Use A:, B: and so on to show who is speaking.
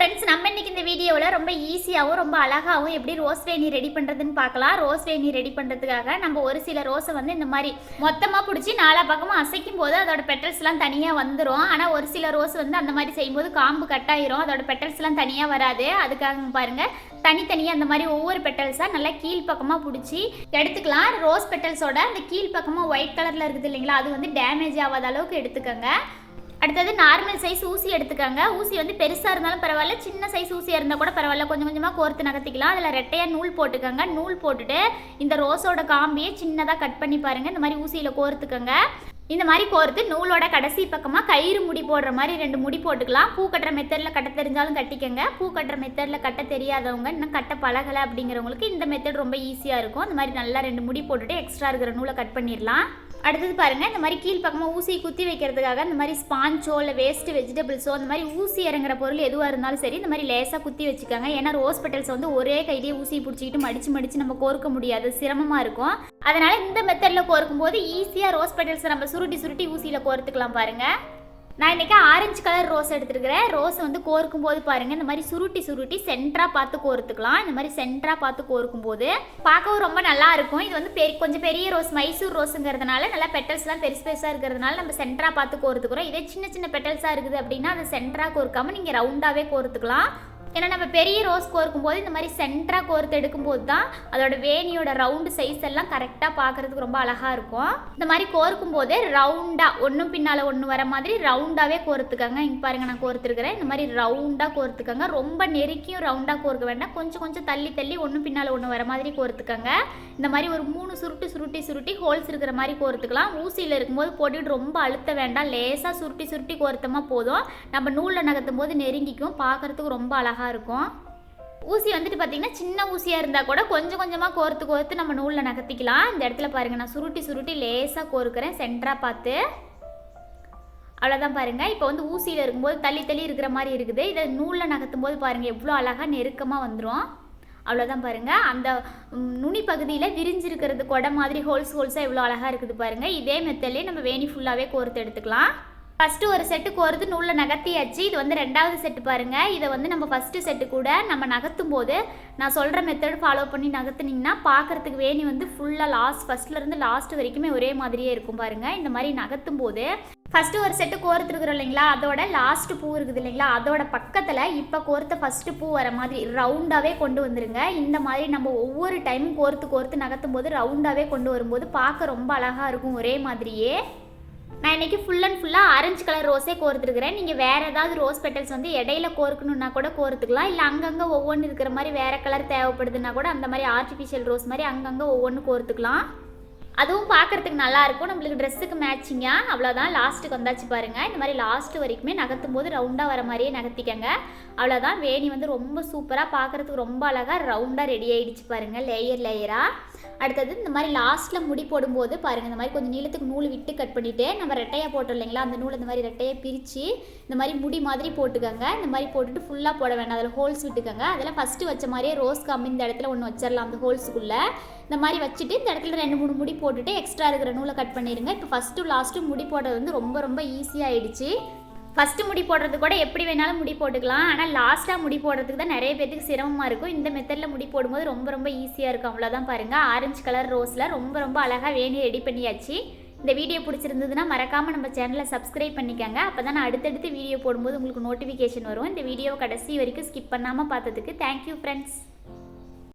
A: Friends நம்ம இன்னைக்கு இந்த வீடியோவில் ரொம்ப ஈஸியாகவும் ரொம்ப அழகாகவும் எப்படி ரோஸ் வேணி ரெடி பண்ணுறதுன்னு பார்க்கலாம். ரோஸ் வேணி ரெடி பண்ணுறதுக்காக நம்ம ஒரு சில ரோஸை வந்து இந்த மாதிரி மொத்தமாக பிடிச்சி நாலா பக்கமும் அசைக்கும் போது அதோட பெட்டல்ஸ்லாம் தனியாக வந்துடும் ஆனால் ஒரு சில ரோஸ் வந்து அந்த மாதிரி செய்யும்போது காம்பு கட்டாயிரும் அதோட பெட்டல்ஸ்லாம் தனியாக வராது. அதுக்காக பாருங்க. தனித்தனியாக அந்த மாதிரி ஒவ்வொரு பெட்டல்ஸாக நல்லா கீழ் பக்கமாக பிடிச்சி எடுத்துக்கலாம். ரோஸ் பெட்டல்ஸோட அந்த கீழ் பக்கமாக ஒயிட் கலரில் இருக்குது இல்லைங்களா? அது வந்து டேமேஜ் ஆகாத அளவுக்கு எடுத்துக்கோங்க. அடுத்தது நார்மல் சைஸ் ஊசி எடுத்துக்கோங்க. ஊசி வந்து பெருசாக இருந்தாலும் பரவாயில்ல சின்ன சைஸ் ஊசியாக இருந்தால் கூட பரவாயில்ல. கொஞ்சம் கொஞ்சமாக கோர்த்து நகர்த்திக்கலாம். அதில் ரெட்டையாக நூல் போட்டுக்கோங்க. நூல் போட்டுட்டு இந்த ரோஸோட காம்பியை சின்னதாக கட் பண்ணி பாருங்கள் இந்த மாதிரி ஊசியில் கோர்த்துக்கோங்க. இந்த மாதிரி கோர்த்து நூலோட கடைசி பக்கமாக கயிறு முடி போடுற மாதிரி ரெண்டு முடி போட்டுக்கலாம். பூ கட்டுற மெத்தடில் கட்ட தெரிஞ்சாலும் கட்டிக்கங்க. பூ கட்டுற மெத்தடில் கட்ட தெரியாதவங்க இன்னும் கட்ட பழகலை அப்படிங்கிறவங்களுக்கு இந்த மெத்தட் ரொம்ப ஈஸியாக இருக்கும். இந்த மாதிரி நல்லா ரெண்டு முடி போட்டுட்டு எக்ஸ்ட்ரா இருக்கிற நூலை கட் பண்ணிடலாம். அடுத்தது பாருங்க இந்த மாதிரி கீழ்ப்பக்கமாக ஊசி குத்தி வைக்கிறதுக்காக இந்த மாதிரி ஸ்பாஞ்சோ இல்லை வேஸ்ட்டு வெஜிடபிள்ஸோ இந்த மாதிரி ஊசி இறங்குற பொருள் எதுவாக இருந்தாலும் சரி இந்த மாதிரி லேசாக குத்தி வச்சுக்கோங்க. ஏன்னா ரோஸ் பெட்டல்ஸ் வந்து ஒரே கையிலேயே ஊசி பிடிச்சிக்கிட்டு மடிச்சு மடிச்சு நம்ம கோர்க்க முடியாது. சிரமமாக இருக்கும். அதனால இந்த மெத்தடில் கோர்க்கும் போது ஈஸியாக ரோஸ் பெட்டல்ஸை நம்ம சுருட்டி சுருட்டி ஊசியில் கோர்த்துக்கலாம் பாருங்கள் நான் இன்றைக்கி ஆரஞ்சு கலர் ரோஸ் எடுத்துருக்கிறேன். ரோஸ் வந்து கோர்க்கும் போது பாருங்கள் இந்த மாதிரி சுருட்டி சுருட்டி சென்டராக பார்த்து கோர்த்துக்கலாம். இந்த மாதிரி சென்டராக பார்த்து கோர்க்கும் போது பார்க்கவும் ரொம்ப நல்லா இருக்கும். இது வந்து பெரிய கொஞ்சம் பெரிய ரோஸ் மைசூர் ரோஸுங்கிறதுனால நல்லா பெட்டல்ஸ்லாம் பெருசு பெருசாக இருக்கிறதுனால நம்ம சென்டராக பார்த்து கோர்த்துக்கிறோம். இதே சின்ன சின்ன பெட்டல்ஸாக இருக்குது அப்படின்னா அதை சென்டராக கோர்க்காமல் நீங்கள் ரவுண்டாகவே கோர்த்துக்கலாம். ஏன்னா நம்ம பெரிய ரோஸ் கோர்க்கும் போது இந்த மாதிரி சென்டராக கோர்த்து எடுக்கும்போது தான் அதோட வேணியோட ரவுண்டு சைஸ் எல்லாம் கரெக்டாக பார்க்கறதுக்கு ரொம்ப அழகாக இருக்கும். இந்த மாதிரி கோர்க்கும் போதே ரவுண்டாக ஒன்றும் பின்னால் ஒன்று வர மாதிரி ரவுண்டாகவே கோர்த்துக்கங்க இங்கே பாருங்க நான் கோர்த்துருக்குறேன் இந்த மாதிரி ரவுண்டாக கோர்த்துக்கங்க ரொம்ப நெருக்கியும் ரவுண்டாக கோர்க்க வேண்டாம். கொஞ்சம் கொஞ்சம் தள்ளி தள்ளி ஒன்று பின்னால் ஒன்று வர மாதிரி கோர்த்துக்கங்க இந்த மாதிரி ஒரு மூணு சுருட்டி சுருட்டி சுருட்டி ஹோல்ஸ் இருக்கிற மாதிரி கோர்த்துக்கலாம் ஊசியில் இருக்கும்போது போட்டுட்டு ரொம்ப அழுத்த வேண்டாம். லேசாக சுருட்டி சுருட்டி கோர்த்தமாக போதும். நம்ம நூலில் நகர்த்தும் போது நெருங்கிக்கும். பார்க்கறதுக்கு ரொம்ப அழகாக இருக்கும். ஊசி வந்துட்டு பார்த்தீங்கன்னா சின்ன ஊசியாக இருந்தால் கூட கொஞ்சம் கொஞ்சமாக கோர்த்து கோர்த்து நம்ம நூலில் நகர்த்திக்கலாம். இந்த இடத்துல பாருங்கள் நான் சுருட்டி சுருட்டி லேசாக கோர்க்குறேன் சென்டராக பார்த்து. அவ்வளோதான் பாருங்கள் இப்போ வந்து ஊசியில் இருக்கும்போது தள்ளி தள்ளி இருக்கிற மாதிரி இருக்குது. இதை நூலில் நகர்த்தும் போது பாருங்கள் எவ்வளோ அழகாக நெருக்கமாக வந்துடும் அவ்வளோதான் பாருங்கள் அந்த நுனி பகுதியில் விரிஞ்சிருக்கிறது கொடை மாதிரி ஹோல்ஸ் ஹோல்ஸாக எவ்வளோ அழகாக இருக்குது பாருங்கள் இதே மெத்தட்லேயே நம்ம வேணி ஃபுல்லாகவே கோர்த்து எடுத்துக்கலாம். ஃபஸ்ட்டு ஒரு செட்டு கோர்த்து நூலில் நகர்த்தியாச்சு. இது வந்து ரெண்டாவது செட்டு பாருங்கள் இதை வந்து நம்ம ஃபஸ்ட்டு செட்டு கூட நம்ம நகர்த்தும் போது நான் சொல்கிற மெத்தட் ஃபாலோ பண்ணி நகர்த்துனீங்கன்னா பார்க்குறதுக்கு வேணி வந்து ஃபுல்லாக லாஸ்ட் ஃபஸ்ட்லேருந்து லாஸ்ட் வரைக்குமே ஒரே மாதிரியே இருக்கும் பாருங்கள் இந்த மாதிரி நகர்த்தும் போது ஃபஸ்ட்டு ஒரு செட்டு கோர்த்துருக்குறோம் இல்லைங்களா? அதோட லாஸ்ட் பூ இருக்குது இல்லைங்களா? அதோட பக்கத்தில் இப்போ கோர்த்த ஃபஸ்ட்டு பூ வர மாதிரி ரவுண்டாகவே கொண்டு வந்துருங்க. இந்த மாதிரி நம்ம ஒவ்வொரு டைமும் கோர்த்து கோர்த்து நகர்த்தும் போது ரவுண்டாகவே கொண்டு வரும்போது பார்க்க ரொம்ப அழகாக இருக்கும். ஒரே மாதிரியே. நான் இன்றைக்கி ஃபுல் அண்ட் ஃபுல்லாக ஆரஞ்சு கலர் ரோஸே கோர்த்துருக்குறேன். நீங்கள் வேறு ஏதாவது ரோஸ் பெட்டல்ஸ் வந்து இடையில கோர்க்கணுன்னா கூட கோர்த்துக்கலாம். இல்லை அங்கங்கே ஒவ்வொன்று இருக்கிற மாதிரி வேறு கலர் தேவைப்படுதுன்னா கூட அந்த மாதிரி ஆர்டிஃபிஷியல் ரோஸ் மாதிரி அங்கங்கே ஒவ்வொன்று கோர்த்துக்கலாம். அதுவும் பார்க்கறதுக்கு நல்லா இருக்கும். நம்மளுக்கு ட்ரெஸ்ஸுக்கு மேட்சிங்காக அவ்வளோதான் லாஸ்ட்டுக்கு வந்தாச்சு பாருங்கள் இந்த மாதிரி லாஸ்ட் வரைக்குமே நகர்த்தும் போது ரவுண்டாக வர மாதிரியே நகர்த்திக்கங்க. அவ்வளோதான் வேணி வந்து ரொம்ப சூப்பராக பார்க்கறதுக்கு ரொம்ப அழகாக ரவுண்டாக ரெடி ஆகிடுச்சு பாருங்கள் லேயர் லேயராக அடுத்தது இந்த மாதிரி லாஸ்ட்டில் முடி போடும்போது பாருங்கள் இந்த மாதிரி கொஞ்சம் நீளத்துக்கு நூல் விட்டு கட் பண்ணிவிட்டு நம்ம ரெட்டையாக போட்டோம் இல்லைங்களா? அந்த நூல் இந்த மாதிரி ரெட்டையை பிரித்து இந்த மாதிரி முடி மாதிரி போட்டுக்கோங்க. இந்த மாதிரி போட்டுட்டு ஃபுல்லாக போட வேண்டாம். அதில் ஹோல்ஸ் விட்டுக்கோங்க. அதில் ஃபஸ்ட்டு வச்ச மாதிரியே ரோஸ் காம்பு இந்த இடத்துல ஒன்று வச்சிடலாம் அந்த ஹோல்ஸுக்குள்ளே இந்த மாதிரி வச்சுட்டு இந்த இடத்துல ரெண்டு மூணு முடி போட்டு போட்டுட்டு எக்ஸ்ட்ரா இருக்கிற நூலை கட் பண்ணிடுங்க இப்போ ஃபஸ்ட்டு லாஸ்ட்டு முடி போடுறது வந்து ரொம்ப ரொம்ப ஈஸியாகிடுச்சு ஃபஸ்ட்டு முடி போடுறது கூட எப்படி வேணாலும் முடி போட்டுக்கலாம். ஆனால் லாஸ்ட்டாக முடி போடுறதுக்கு தான் நிறைய பேத்துக்கு சிரமமாக இருக்கும். இந்த மெத்தடில் முடி போடும்போது ரொம்ப ரொம்ப ஈஸியாக இருக்கும். அவ்வளோதான் பாருங்கள் ஆரஞ்சு கலர் ரோஸில் ரொம்ப ரொம்ப அழகாக வேணி ரெடி பண்ணியாச்சு. இந்த வீடியோ பிடிச்சிருந்ததுன்னா மறக்காமல் நம்ம சேனலை சப்ஸ்கிரைப் பண்ணிக்கோங்க. அப்போ தான் நான் அடுத்தடுத்து வீடியோ போடும்போது உங்களுக்கு நோட்டிஃபிகேஷன் வரும். இந்த வீடியோ கடைசி வரைக்கும் ஸ்கிப் பண்ணாமல் பார்த்ததுக்கு தேங்க்யூ ஃப்ரெண்ட்ஸ்